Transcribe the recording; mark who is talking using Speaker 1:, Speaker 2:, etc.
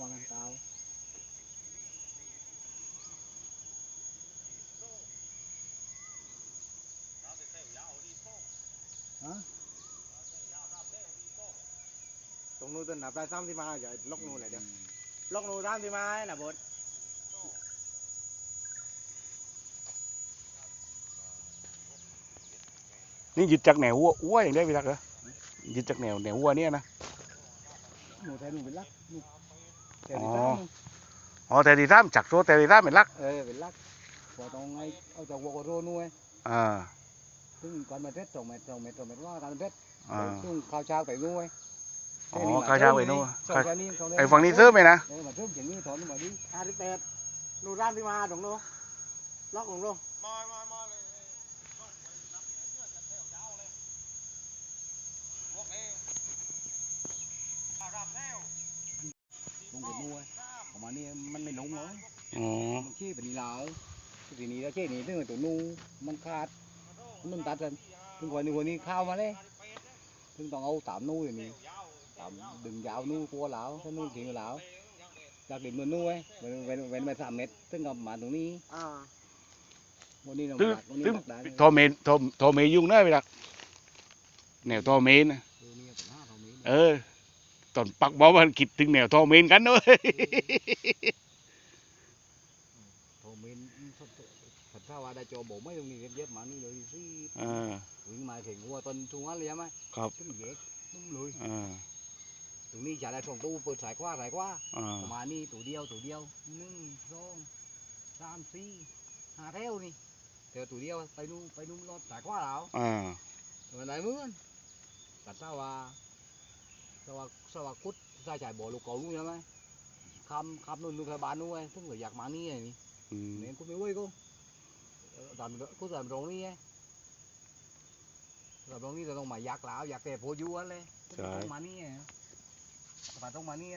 Speaker 1: วางกันเตาฮะ
Speaker 2: ตรงนู้นต้นนับได้ซ้ำที่มาอย่าล็อกนู้นเลยเดี๋ยวล็อกนู้นซ้ำที่มาให้นะบด
Speaker 3: นี่ยึดจากแนววัววัวอย่างได้พี่ทักเหรอยึดจากแนวแนววัวเนี่ยนะ
Speaker 1: หนูแทนหนูเป็นลักหนู แต่
Speaker 3: อ๋อ
Speaker 1: ที่ตั้ง
Speaker 3: อ๋อแต่ที่ท่ามจักโซแต่ที่ท่ามเป็นลัก
Speaker 1: เออเป็นลักพอต้องไงเอาจากวัวกระโดนู่นไง
Speaker 3: อ่า
Speaker 1: ซึ่งก่อนมาเท็ดสองเมตรสองเมตรสองเมตรว่าการเท็ด
Speaker 3: อ่า
Speaker 1: ซึ่งข้าวเช้าไปนู่นไง
Speaker 3: อ๋อข้าวเช้าไปนู่น
Speaker 1: สองแค่นี้สอ
Speaker 3: ไอ้ฝั่งนี้ซื้อไหมนะ
Speaker 1: เออมาเพิ่มอย่างนี้ถอนมาดิ
Speaker 2: ห้าสิบแปดนู้นซ้ำที่มาตรงนู้นล็อกตรงนู้น
Speaker 1: ลงกับนู่น ไงประมาณนี้มันไม่ลงเลย
Speaker 3: อ๋อ
Speaker 1: มันขี้เป็นนีลาวทีนี้แล้วเช่นี้ถึงตัวนู่นมันขาดมันตัดกันถึงวันนี้วันนี้เข้ามาเลยถึงต้องเอาตามนู่นอย่างนี้ตามดึงยาวนู่นกลัวเหลาถ้านู่นถึงเหลาจากดินมันนู่นไงเว้นเว้นเว้นไปสามเมตรถึงกับมาตรงนี้
Speaker 2: อ่า
Speaker 1: วันนี้เรา
Speaker 3: ตึ้ง
Speaker 1: ดักวันนี้
Speaker 3: ตึ้ง
Speaker 1: ดักได้เลย
Speaker 3: โทอเมนโทอโทอเมยุ่งเนอะพี่ทักแนวโทอเมนนะ
Speaker 1: เออ
Speaker 3: ออตอนปักบอกว่าคิดถึงแนวโทอเมนกันด้วย
Speaker 1: โทรเมนผัดข้าวว่าได้จอโบไม่ตรงนี้เย็บๆมานี่เลยสิ
Speaker 3: อ่า
Speaker 1: วิ่งมาถึงหัวต้นทุ่งอันเลยใช่ไหม
Speaker 3: ครับ
Speaker 1: ตึ้งเย็กนุ่มเลย
Speaker 3: อ่า
Speaker 1: ตรงนี้จะได้สองตู้เปิดสายกว้าสายกว้า
Speaker 3: อ่า
Speaker 1: ประมาณนี้ตัวเดียวตัวเดียวหนึ่งสองสามสี่ห้าแถวนี่เจอตัวเดียวไปนู่นไปนู่นรถสายกว้าแล้ว
Speaker 3: อ่า
Speaker 1: วันไหนมื้อนกัดซาว่า สว่าสว่าคุดใส่จ่ายบ่อลูกเก่านู่นใช่ไหมคำคำนู่นนู่นเคยบ้านนู่นไงซึ่งก็อยากมานี่ไงนี่
Speaker 3: อืม
Speaker 1: nên cũng biết ơi cô làm có làm rong đi ấy làm rong đi rồi mà giặc lão giặc kẹp vô vua lên
Speaker 3: Trời.
Speaker 1: trong mà ní à và trong mà ní